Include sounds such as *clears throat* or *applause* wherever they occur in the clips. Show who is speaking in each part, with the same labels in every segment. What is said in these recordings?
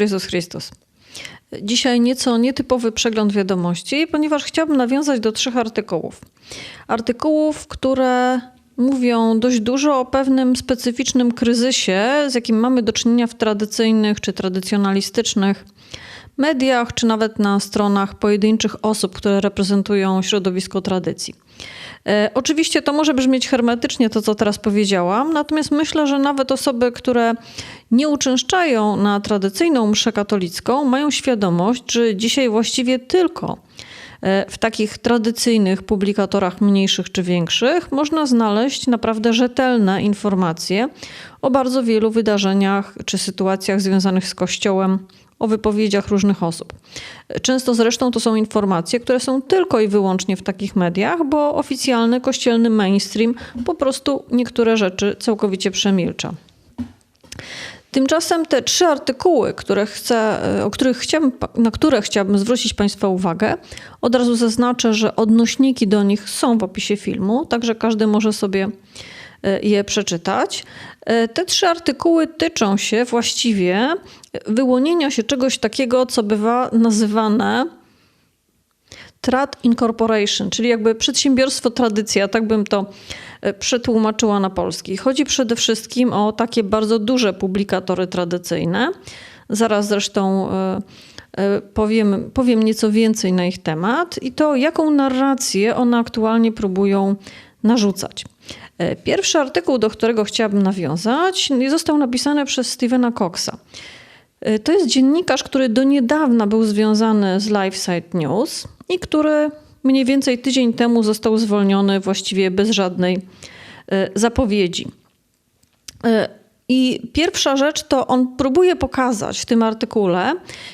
Speaker 1: Jezus Chrystus. Dzisiaj nieco nietypowy przegląd wiadomości, ponieważ chciałabym nawiązać do trzech artykułów. Artykułów, które mówią dość dużo o pewnym specyficznym kryzysie, z jakim mamy do czynienia w tradycyjnych czy tradycjonalistycznych mediach, czy nawet na stronach pojedynczych osób, które reprezentują środowisko tradycji. E, oczywiście to może brzmieć hermetycznie, to co teraz powiedziałam, natomiast myślę, że nawet osoby, które nie uczęszczają na tradycyjną mszę katolicką, mają świadomość, że dzisiaj właściwie tylko w takich tradycyjnych publikatorach mniejszych czy większych można znaleźć naprawdę rzetelne informacje o bardzo wielu wydarzeniach czy sytuacjach związanych z Kościołem o wypowiedziach różnych osób. Często zresztą to są informacje, które są tylko i wyłącznie w takich mediach, bo oficjalny kościelny mainstream po prostu niektóre rzeczy całkowicie przemilcza. Tymczasem te trzy artykuły, które chcę, o których chciałbym, na które chciałabym zwrócić Państwa uwagę, od razu zaznaczę, że odnośniki do nich są w opisie filmu, także każdy może sobie E, je przeczytać. E, te trzy artykuły tyczą się właściwie wyłonienia się czegoś takiego, co bywa nazywane Trad Incorporation, czyli jakby przedsiębiorstwo tradycja, tak bym to e, przetłumaczyła na polski. Chodzi przede wszystkim o takie bardzo duże publikatory tradycyjne. Zaraz zresztą powiem, powiem nieco więcej na ich temat i to, jaką narrację one aktualnie próbują narzucać. E, pierwszy artykuł, do którego chciałabym nawiązać, został napisany przez Stevena Coxa. E, to jest dziennikarz, który do niedawna był związany z LifeSite News i który mniej więcej tydzień temu został zwolniony właściwie bez żadnej e, zapowiedzi. I pierwsza rzecz to on próbuje pokazać w tym artykule,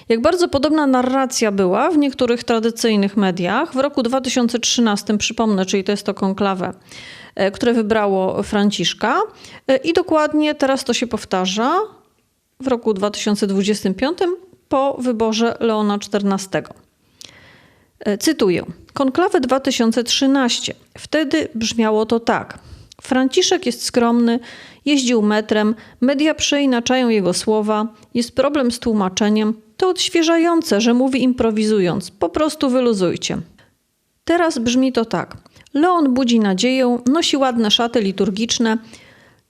Speaker 1: jak bardzo podobna narracja była w niektórych tradycyjnych mediach w roku 2013, przypomnę, czyli to jest to konklawę które wybrało Franciszka. I dokładnie teraz to się powtarza w roku 2025 po wyborze Leona XIV. E, cytuję. Konklawę 2013. Wtedy brzmiało to tak. Franciszek jest skromny, jeździł metrem, media przeinaczają jego słowa, jest problem z tłumaczeniem. To odświeżające, że mówi improwizując. Po prostu wyluzujcie. Teraz brzmi to tak. Leon budzi nadzieję, nosi ładne szaty liturgiczne.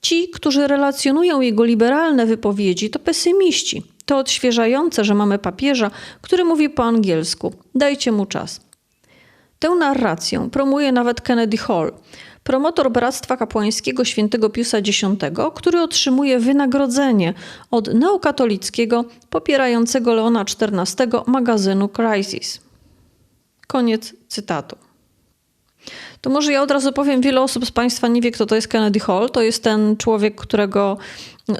Speaker 1: Ci, którzy relacjonują jego liberalne wypowiedzi, to pesymiści. To odświeżające, że mamy papieża, który mówi po angielsku. Dajcie mu czas. Tę narrację promuje nawet Kennedy Hall, promotor Bractwa Kapłańskiego Świętego Piusa X, który otrzymuje wynagrodzenie od neokatolickiego popierającego Leona XIV magazynu Crisis. Koniec cytatu. To może ja od razu powiem, wiele osób z Państwa nie wie, kto to jest Kennedy Hall. To jest ten człowiek, którego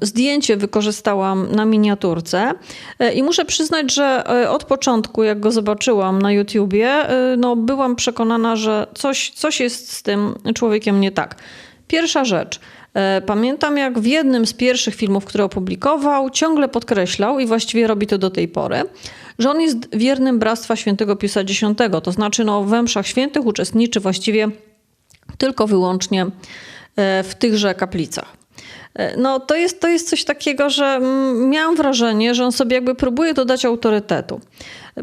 Speaker 1: zdjęcie wykorzystałam na miniaturce. E, I muszę przyznać, że e, od początku, jak go zobaczyłam na YouTubie, e, no byłam przekonana, że coś, coś jest z tym człowiekiem nie tak. Pierwsza rzecz. Pamiętam, jak w jednym z pierwszych filmów, które opublikował, ciągle podkreślał i właściwie robi to do tej pory, że on jest wiernym Bractwa Świętego Piusa X, to znaczy no, w mszach świętych uczestniczy właściwie tylko wyłącznie e, w tychże kaplicach. E, no, to jest, to jest coś takiego, że miałam wrażenie, że on sobie jakby próbuje dodać autorytetu.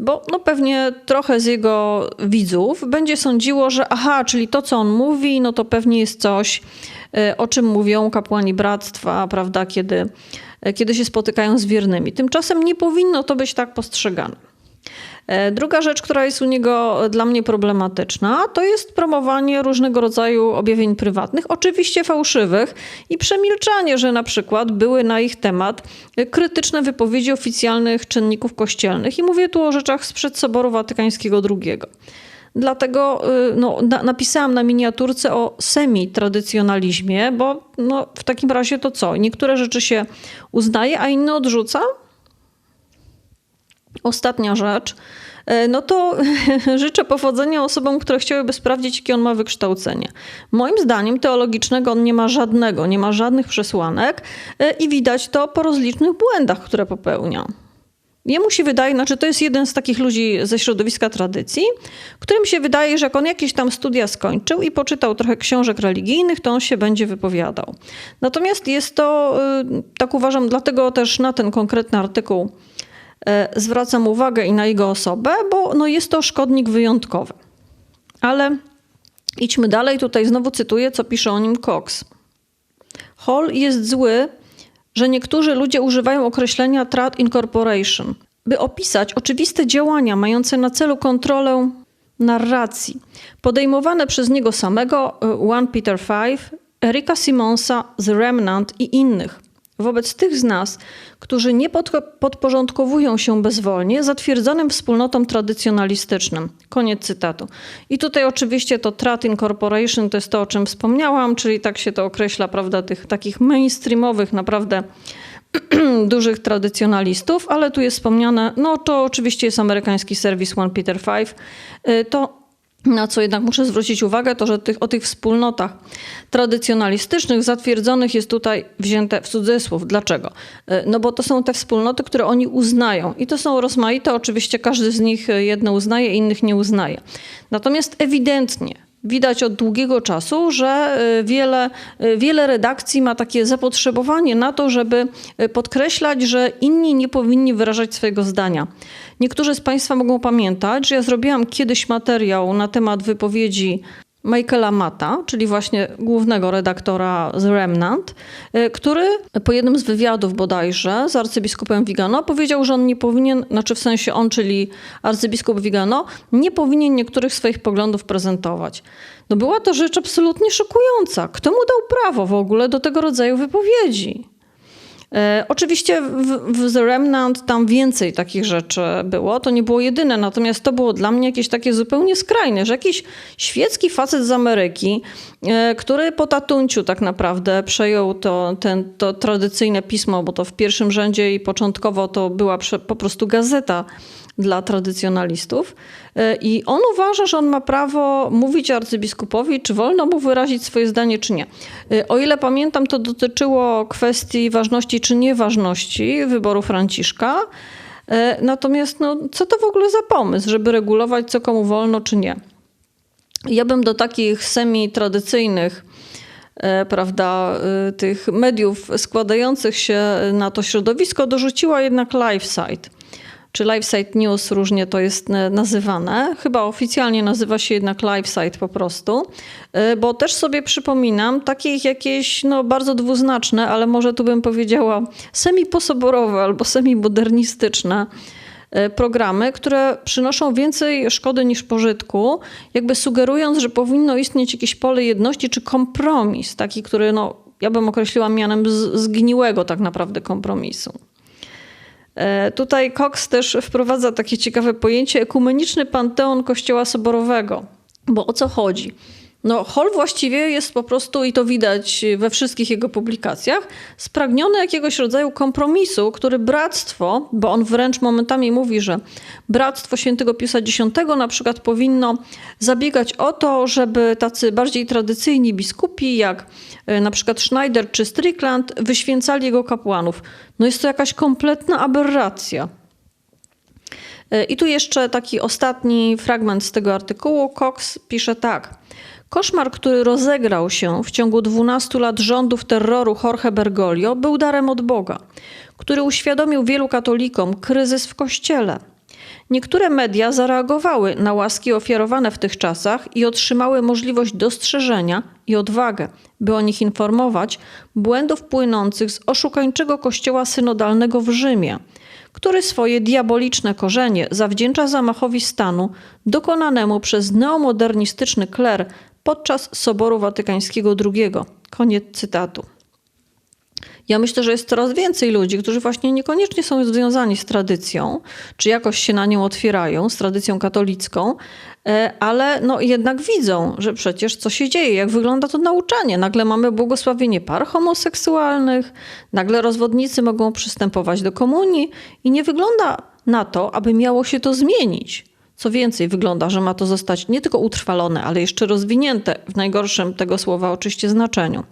Speaker 1: Bo no pewnie trochę z jego widzów będzie sądziło, że aha, czyli to, co on mówi, no to pewnie jest coś, e, o czym mówią kapłani bractwa, prawda, kiedy E, kiedy się spotykają z wiernymi. Tymczasem nie powinno to być tak postrzegane. E, druga rzecz, która jest u niego dla mnie problematyczna, to jest promowanie różnego rodzaju objawień prywatnych, oczywiście fałszywych, i przemilczanie, że na przykład były na ich temat krytyczne wypowiedzi oficjalnych czynników kościelnych. I mówię tu o rzeczach sprzed Soboru Watykańskiego II. Dlatego no, na, napisałam na miniaturce o semi-tradycjonalizmie, bo no, w takim razie to co? Niektóre rzeczy się uznaje, a inne odrzuca? Ostatnia rzecz. Y, no to *laughs* życzę powodzenia osobom, które chciałyby sprawdzić, jakie on ma wykształcenie. Moim zdaniem teologicznego on nie ma żadnego, nie ma żadnych przesłanek y, i widać to po rozlicznych błędach, które popełnia. Jemu się wydaje, znaczy to jest jeden z takich ludzi ze środowiska tradycji, którym się wydaje, że jak on jakieś tam studia skończył i poczytał trochę książek religijnych, to on się będzie wypowiadał. Natomiast jest to, y, tak uważam, dlatego też na ten konkretny artykuł e, zwracam uwagę i na jego osobę, bo no jest to szkodnik wyjątkowy. Ale idźmy dalej. Tutaj znowu cytuję, co pisze o nim Cox. Hall jest zły, że niektórzy ludzie używają określenia Trad Incorporation, by opisać oczywiste działania mające na celu kontrolę narracji, podejmowane przez niego samego, e, One Peter Five, Erika Simonsa, The Remnant i innych. Wobec tych z nas, którzy nie podporządkowują się bezwolnie zatwierdzonym wspólnotom tradycjonalistycznym. Koniec cytatu. I tutaj oczywiście to Trat Incorporation to jest to, o czym wspomniałam, czyli tak się to określa, prawda, tych takich mainstreamowych, naprawdę *clears throat* dużych tradycjonalistów, ale tu jest wspomniane, no to oczywiście jest amerykański serwis One Peter Five. Y, to na co jednak muszę zwrócić uwagę, to że tych, o tych wspólnotach tradycjonalistycznych zatwierdzonych jest tutaj wzięte w cudzysłów. Dlaczego? Y, no bo to są te wspólnoty, które oni uznają i to są rozmaite. Oczywiście każdy z nich jedne uznaje, innych nie uznaje. Natomiast ewidentnie Widać od długiego czasu, że y, wiele, y, wiele redakcji ma takie zapotrzebowanie na to, żeby y, podkreślać, że inni nie powinni wyrażać swojego zdania. Niektórzy z Państwa mogą pamiętać, że ja zrobiłam kiedyś materiał na temat wypowiedzi Michaela Mata, czyli właśnie głównego redaktora z Remnant, y, który po jednym z wywiadów bodajże z arcybiskupem Vigano powiedział, że on nie powinien, znaczy w sensie on, czyli arcybiskup Vigano, nie powinien niektórych swoich poglądów prezentować. No była to rzecz absolutnie szokująca. Kto mu dał prawo w ogóle do tego rodzaju wypowiedzi? E, oczywiście w, w The Remnant tam więcej takich rzeczy było, to nie było jedyne, natomiast to było dla mnie jakieś takie zupełnie skrajne, że jakiś świecki facet z Ameryki, e, który po tatunciu tak naprawdę przejął to, ten, to tradycyjne pismo, bo to w pierwszym rzędzie i początkowo to była po prostu gazeta dla tradycjonalistów. E, I on uważa, że on ma prawo mówić arcybiskupowi, czy wolno mu wyrazić swoje zdanie, czy nie. E, o ile pamiętam, to dotyczyło kwestii ważności czy nieważności wyboru Franciszka. E, natomiast no, co to w ogóle za pomysł, żeby regulować, co komu wolno, czy nie? Ja bym do takich semi-tradycyjnych prawda, tych mediów składających się na to środowisko dorzuciła jednak LiveSite czy LiveSite News, różnie to jest e, nazywane. Chyba oficjalnie nazywa się jednak LiveSite po prostu, e, bo też sobie przypominam takich jakieś no, bardzo dwuznaczne, ale może tu bym powiedziała semi-posoborowe albo semi-modernistyczne e, programy, które przynoszą więcej szkody niż pożytku, jakby sugerując, że powinno istnieć jakieś pole jedności czy kompromis, taki, który no, ja bym określiła mianem zgniłego tak naprawdę kompromisu. E, tutaj Cox też wprowadza takie ciekawe pojęcie ekumeniczny panteon Kościoła Soborowego. Bo o co chodzi? No, Hall właściwie jest po prostu, i to widać we wszystkich jego publikacjach, spragniony jakiegoś rodzaju kompromisu, który bractwo, bo on wręcz momentami mówi, że bractwo świętego Piusa X na przykład powinno zabiegać o to, żeby tacy bardziej tradycyjni biskupi, jak e, na przykład Schneider czy Strickland, wyświęcali jego kapłanów. No jest to jakaś kompletna aberracja. E, I tu jeszcze taki ostatni fragment z tego artykułu. Cox pisze tak. Koszmar, który rozegrał się w ciągu 12 lat rządów terroru Jorge Bergoglio, był darem od Boga, który uświadomił wielu katolikom kryzys w kościele. Niektóre media zareagowały na łaski ofiarowane w tych czasach i otrzymały możliwość dostrzeżenia i odwagę, by o nich informować, błędów płynących z oszukańczego kościoła synodalnego w Rzymie, który swoje diaboliczne korzenie zawdzięcza zamachowi stanu dokonanemu przez neomodernistyczny kler podczas Soboru Watykańskiego II. Koniec cytatu. Ja myślę, że jest coraz więcej ludzi, którzy właśnie niekoniecznie są związani z tradycją, czy jakoś się na nią otwierają, z tradycją katolicką, e, ale no jednak widzą, że przecież co się dzieje, jak wygląda to nauczanie. Nagle mamy błogosławienie par homoseksualnych, nagle rozwodnicy mogą przystępować do komunii i nie wygląda na to, aby miało się to zmienić. Co więcej, wygląda, że ma to zostać nie tylko utrwalone, ale jeszcze rozwinięte w najgorszym tego słowa oczywiście znaczeniu.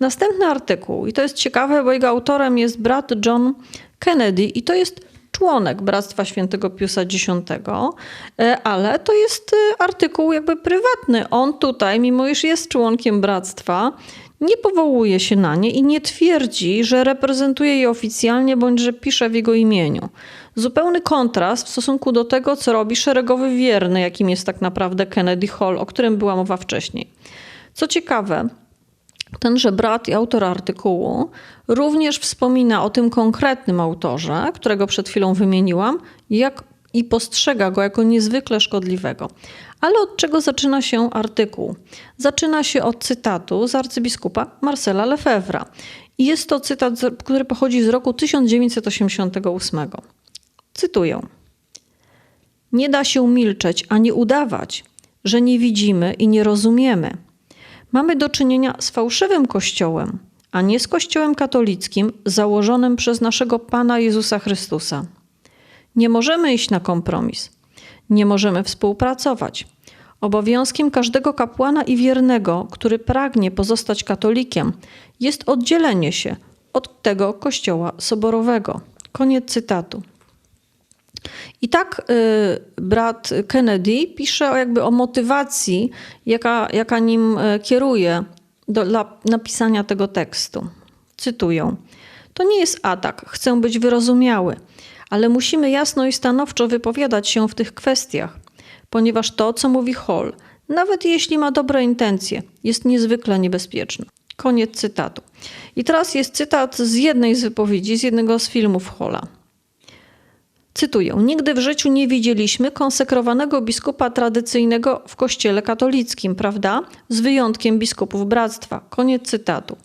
Speaker 1: Następny artykuł, i to jest ciekawe, bo jego autorem jest brat John Kennedy, i to jest członek Bractwa Świętego Piusa X, e, ale to jest e, artykuł jakby prywatny. On tutaj, mimo iż jest członkiem bractwa, nie powołuje się na nie i nie twierdzi, że reprezentuje je oficjalnie bądź że pisze w jego imieniu. Zupełny kontrast w stosunku do tego, co robi szeregowy wierny, jakim jest tak naprawdę Kennedy Hall, o którym była mowa wcześniej. Co ciekawe, tenże brat i autor artykułu również wspomina o tym konkretnym autorze, którego przed chwilą wymieniłam, jak i postrzega go jako niezwykle szkodliwego. Ale od czego zaczyna się artykuł? Zaczyna się od cytatu z arcybiskupa Marcela Lefebvra. I jest to cytat, który pochodzi z roku 1988. Cytuję. Nie da się milczeć ani udawać, że nie widzimy i nie rozumiemy. Mamy do czynienia z fałszywym kościołem, a nie z kościołem katolickim założonym przez naszego Pana Jezusa Chrystusa. Nie możemy iść na kompromis. Nie możemy współpracować. Obowiązkiem każdego kapłana i wiernego, który pragnie pozostać katolikiem, jest oddzielenie się od tego kościoła soborowego. Koniec cytatu. I tak y, brat Kennedy pisze o, jakby o motywacji, jaka, jaka nim y, kieruje do dla napisania tego tekstu. Cytuję: To nie jest atak, chcę być wyrozumiały, ale musimy jasno i stanowczo wypowiadać się w tych kwestiach, ponieważ to, co mówi Hall, nawet jeśli ma dobre intencje, jest niezwykle niebezpieczne. Koniec cytatu. I teraz jest cytat z jednej z wypowiedzi, z jednego z filmów Hola. Cytuję: Nigdy w życiu nie widzieliśmy konsekrowanego biskupa tradycyjnego w kościele katolickim, prawda? Z wyjątkiem biskupów bractwa. Koniec cytatu.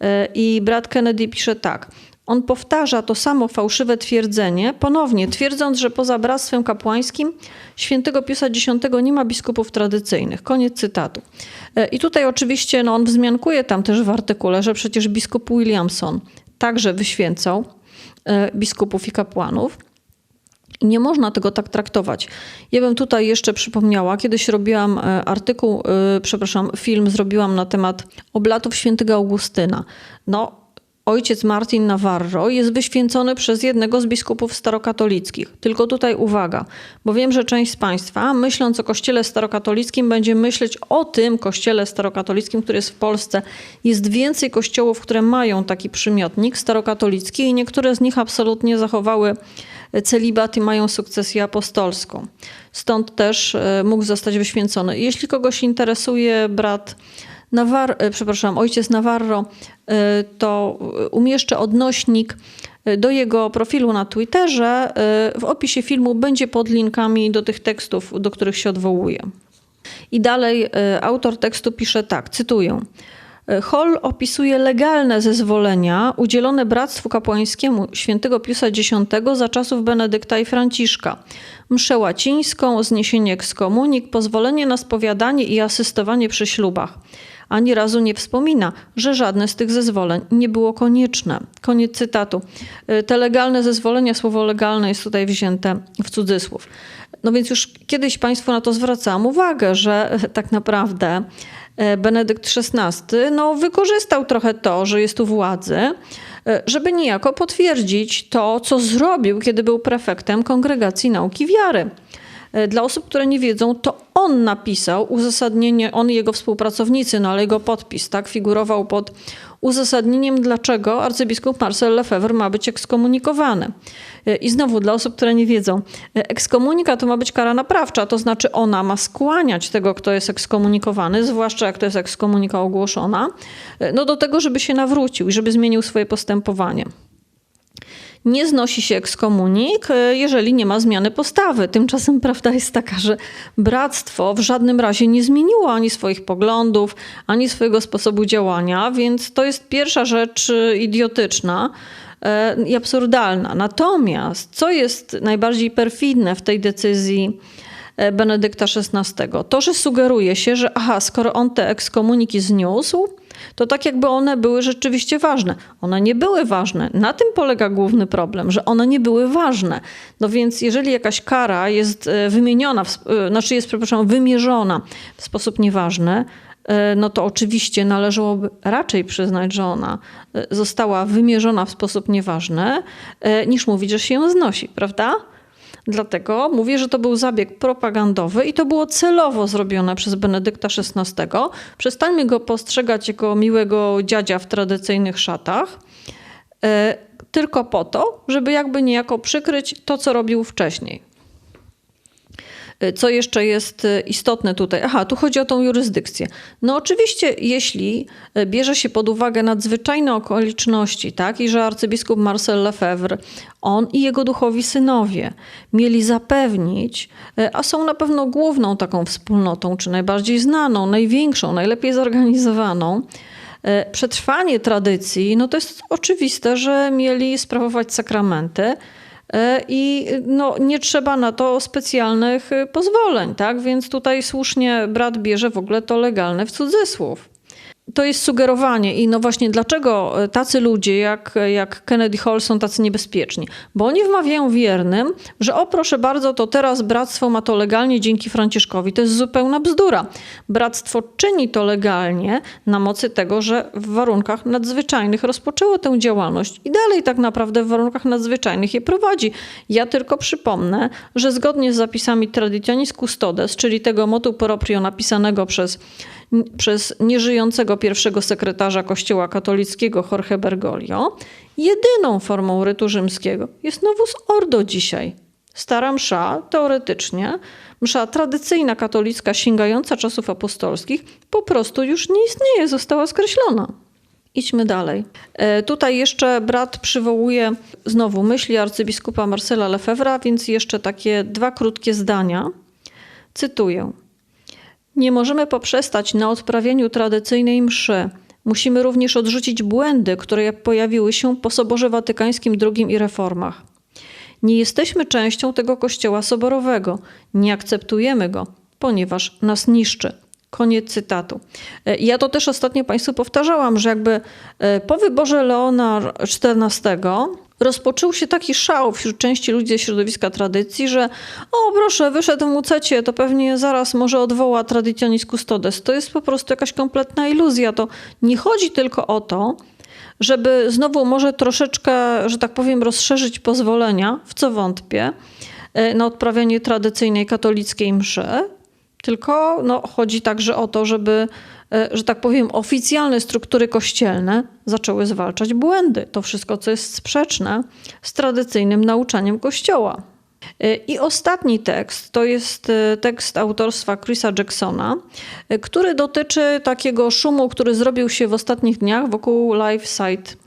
Speaker 1: E, I brat Kennedy pisze tak. On powtarza to samo fałszywe twierdzenie, ponownie twierdząc, że poza bractwem kapłańskim świętego Piusa X nie ma biskupów tradycyjnych. Koniec cytatu. E, I tutaj oczywiście no, on wzmiankuje tam też w artykule, że przecież biskup Williamson także wyświęcał e, biskupów i kapłanów. Nie można tego tak traktować. Ja bym tutaj jeszcze przypomniała, kiedyś robiłam e, artykuł, przepraszam, film zrobiłam na temat oblatów świętego Augustyna. No, ojciec Martin Navarro jest wyświęcony przez jednego z biskupów starokatolickich. Tylko tutaj uwaga, bo wiem, że część z Państwa, myśląc o kościele starokatolickim, będzie myśleć o tym kościele starokatolickim, który jest w Polsce. Jest więcej kościołów, które mają taki przymiotnik starokatolicki i niektóre z nich absolutnie zachowały celibat i mają sukcesję apostolską. Stąd też e, mógł zostać wyświęcony. Jeśli kogoś interesuje brat E, przepraszam, ojciec Navarro, e, to umieszczę odnośnik e, do jego profilu na Twitterze. W opisie filmu będzie pod linkami do tych tekstów, do których się odwołuje. I dalej autor tekstu pisze tak, cytuję. Hall opisuje legalne zezwolenia udzielone Bractwu Kapłańskiemu świętego Piusa X za czasów Benedykta i Franciszka. Mszę łacińską, zniesienie ekskomunik, pozwolenie na spowiadanie i asystowanie przy ślubach ani razu nie wspomina, że żadne z tych zezwoleń nie było konieczne. Koniec cytatu. Y, te legalne zezwolenia, słowo legalne jest tutaj wzięte w cudzysłów. No więc już kiedyś Państwu na to zwracałam uwagę, że *laughs* tak naprawdę y, Benedykt XVI no, wykorzystał trochę to, że jest u władzy, y, żeby niejako potwierdzić to, co zrobił, kiedy był prefektem Kongregacji Nauki Wiary. E, dla osób, które nie wiedzą, to on napisał uzasadnienie, on i jego współpracownicy, no ale jego podpis, tak, figurował pod uzasadnieniem, dlaczego arcybiskup Marcel Lefebvre ma być ekskomunikowany. E, I znowu, dla osób, które nie wiedzą, e, ekskomunika to ma być kara naprawcza, to znaczy ona ma skłaniać tego, kto jest ekskomunikowany, zwłaszcza jak to jest ekskomunika ogłoszona, no do tego, żeby się nawrócił i żeby zmienił swoje postępowanie nie znosi się ekskomunik, e, jeżeli nie ma zmiany postawy. Tymczasem prawda jest taka, że bractwo w żadnym razie nie zmieniło ani swoich poglądów, ani swojego sposobu działania, więc to jest pierwsza rzecz e, idiotyczna e, i absurdalna. Natomiast co jest najbardziej perfidne w tej decyzji Benedykta XVI? To, że sugeruje się, że aha, skoro on te ekskomuniki zniósł, to tak jakby one były rzeczywiście ważne. One nie były ważne. Na tym polega główny problem, że one nie były ważne. No więc jeżeli jakaś kara jest e, wymieniona, e, znaczy jest, przepraszam, wymierzona w sposób nieważny, e, no to oczywiście należałoby raczej przyznać, że ona została wymierzona w sposób nieważny, niż mówić, że się ją znosi, prawda? Dlatego mówię, że to był zabieg propagandowy i to było celowo zrobione przez Benedykta XVI. Przestańmy go postrzegać jako miłego dziadzia w tradycyjnych szatach. E, tylko po to, żeby jakby niejako przykryć to, co robił wcześniej. Co jeszcze jest e, istotne tutaj? Aha, tu chodzi o tą jurysdykcję. No oczywiście, jeśli e, bierze się pod uwagę nadzwyczajne okoliczności, tak, i że arcybiskup Marcel Lefebvre, on i jego duchowi synowie mieli zapewnić, a są na pewno główną taką wspólnotą, czy najbardziej znaną, największą, najlepiej zorganizowaną, przetrwanie tradycji, no to jest oczywiste, że mieli sprawować sakramenty, i no, nie trzeba na to specjalnych y, pozwoleń, tak? Więc tutaj słusznie brat bierze w ogóle to legalne w cudzysłów to jest sugerowanie i no właśnie dlaczego e, tacy ludzie jak, jak Kennedy Hall są tacy niebezpieczni? Bo oni wmawiają wiernym, że o proszę bardzo, to teraz bractwo ma to legalnie dzięki Franciszkowi. To jest zupełna bzdura. Bractwo czyni to legalnie na mocy tego, że w warunkach nadzwyczajnych rozpoczęło tę działalność i dalej tak naprawdę w warunkach nadzwyczajnych je prowadzi. Ja tylko przypomnę, że zgodnie z zapisami Traditionis Custodes, czyli tego motu proprio napisanego przez przez nieżyjącego pierwszego sekretarza Kościoła katolickiego Jorge Bergoglio, jedyną formą rytu rzymskiego jest Novus Ordo dzisiaj. Stara msza, teoretycznie, msza tradycyjna katolicka sięgająca czasów apostolskich, po prostu już nie istnieje, została skreślona. Idźmy dalej. E, tutaj jeszcze brat przywołuje znowu myśli arcybiskupa Marcela Lefebvra, więc jeszcze takie dwa krótkie zdania. Cytuję. Nie możemy poprzestać na odprawieniu tradycyjnej mszy. Musimy również odrzucić błędy, które pojawiły się po Soborze Watykańskim II i reformach. Nie jesteśmy częścią tego kościoła soborowego. Nie akceptujemy go, ponieważ nas niszczy. Koniec cytatu. E, ja to też ostatnio Państwu powtarzałam, że jakby e, po wyborze Leona XIV rozpoczął się taki szał wśród części ludzi ze środowiska tradycji, że o proszę, wyszedł w mucecie, to pewnie zaraz może odwoła Traditionis Custodes. To jest po prostu jakaś kompletna iluzja. To nie chodzi tylko o to, żeby znowu może troszeczkę, że tak powiem, rozszerzyć pozwolenia, w co wątpię, e, na odprawianie tradycyjnej katolickiej mszy, tylko no, chodzi także o to, żeby że tak powiem, oficjalne struktury kościelne zaczęły zwalczać błędy. To wszystko, co jest sprzeczne z tradycyjnym nauczaniem Kościoła. E, I ostatni tekst to jest e, tekst autorstwa Chrisa Jacksona, który dotyczy takiego szumu, który zrobił się w ostatnich dniach wokół LifeSite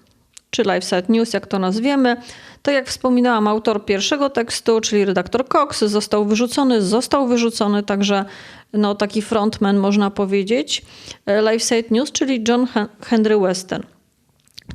Speaker 1: czy LifeSite News, jak to nazwiemy. Tak jak wspominałam, autor pierwszego tekstu, czyli redaktor Cox, został wyrzucony, został wyrzucony także no, taki frontman, można powiedzieć, e, LifeSite News, czyli John Henry Weston.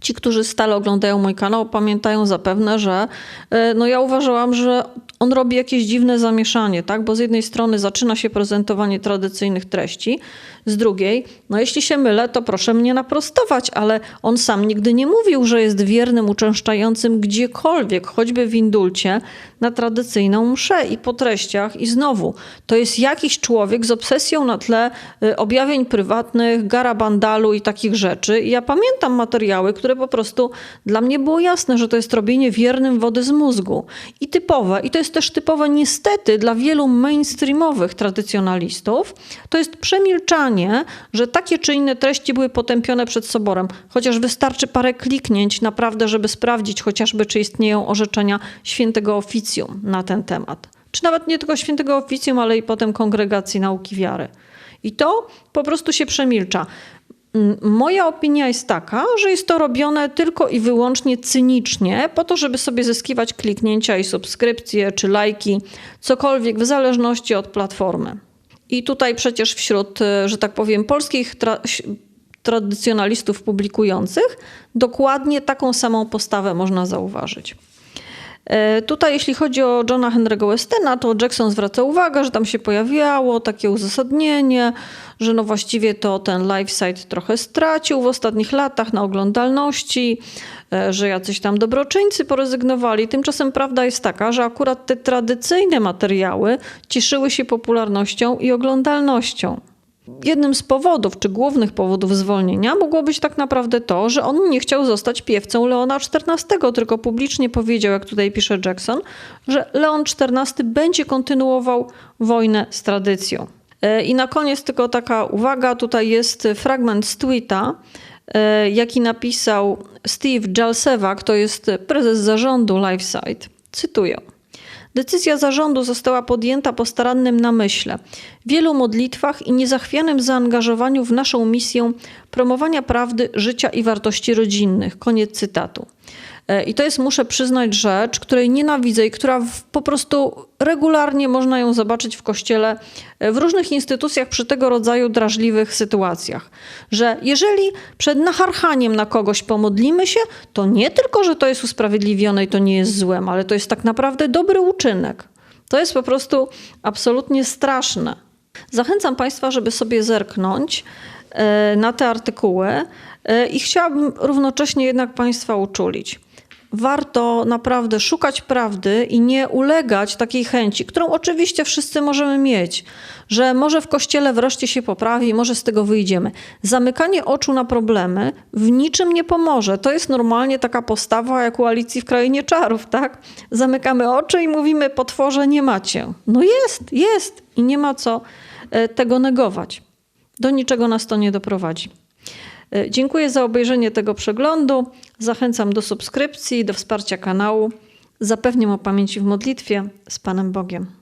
Speaker 1: Ci, którzy stale oglądają mój kanał, pamiętają zapewne, że e, no ja uważałam, że on robi jakieś dziwne zamieszanie, tak? Bo z jednej strony zaczyna się prezentowanie tradycyjnych treści, z drugiej, no jeśli się mylę, to proszę mnie naprostować, ale on sam nigdy nie mówił, że jest wiernym, uczęszczającym gdziekolwiek, choćby w indulcie, na tradycyjną mszę i po treściach. I znowu, to jest jakiś człowiek z obsesją na tle y, objawień prywatnych, garabandalu i takich rzeczy. I ja pamiętam materiały, które po prostu dla mnie było jasne, że to jest robienie wiernym wody z mózgu. I typowe, i to jest też typowe niestety dla wielu mainstreamowych tradycjonalistów, to jest przemilczanie, że takie czy inne treści były potępione przed soborem. Chociaż wystarczy parę kliknięć naprawdę, żeby sprawdzić chociażby, czy istnieją orzeczenia świętego oficjum na ten temat. Czy nawet nie tylko świętego oficjum, ale i potem kongregacji nauki wiary. I to po prostu się przemilcza. Moja opinia jest taka, że jest to robione tylko i wyłącznie cynicznie, po to, żeby sobie zyskiwać kliknięcia i subskrypcje czy lajki, cokolwiek w zależności od platformy. I tutaj przecież wśród, że tak powiem, polskich tra tradycjonalistów publikujących dokładnie taką samą postawę można zauważyć. E, tutaj, jeśli chodzi o Johna Henry'ego Westena, to Jackson zwraca uwagę, że tam się pojawiało takie uzasadnienie, że no właściwie to ten live site trochę stracił w ostatnich latach na oglądalności, e, że jacyś tam dobroczyńcy porezygnowali. Tymczasem prawda jest taka, że akurat te tradycyjne materiały cieszyły się popularnością i oglądalnością jednym z powodów, czy głównych powodów zwolnienia mogło być tak naprawdę to, że on nie chciał zostać piewcą Leona XIV, tylko publicznie powiedział, jak tutaj pisze Jackson, że Leon XIV będzie kontynuował wojnę z tradycją. E, I na koniec tylko taka uwaga, tutaj jest fragment z tweeta, e, jaki napisał Steve Jalsewak, to jest prezes zarządu LifeSite. Cytuję. Decyzja zarządu została podjęta po starannym namyśle, wielu modlitwach i niezachwianym zaangażowaniu w naszą misję promowania prawdy, życia i wartości rodzinnych. Koniec cytatu. E, I to jest, muszę przyznać, rzecz, której nienawidzę i która w, po prostu regularnie można ją zobaczyć w kościele, e, w różnych instytucjach przy tego rodzaju drażliwych sytuacjach. Że jeżeli przed nacharchaniem na kogoś pomodlimy się, to nie tylko, że to jest usprawiedliwione i to nie jest złem, ale to jest tak naprawdę dobry uczynek. To jest po prostu absolutnie straszne. Zachęcam Państwa, żeby sobie zerknąć e, na te artykuły i chciałabym równocześnie jednak Państwa uczulić warto naprawdę szukać prawdy i nie ulegać takiej chęci, którą oczywiście wszyscy możemy mieć, że może w kościele wreszcie się poprawi, może z tego wyjdziemy. Zamykanie oczu na problemy w niczym nie pomoże. To jest normalnie taka postawa jak u Alicji w Krainie Czarów, tak? Zamykamy oczy i mówimy, potworze nie macie. No jest, jest i nie ma co e, tego negować. Do niczego nas to nie doprowadzi. E, dziękuję za obejrzenie tego przeglądu. Zachęcam do subskrypcji, do wsparcia kanału. Zapewniam o pamięci w modlitwie z Panem Bogiem.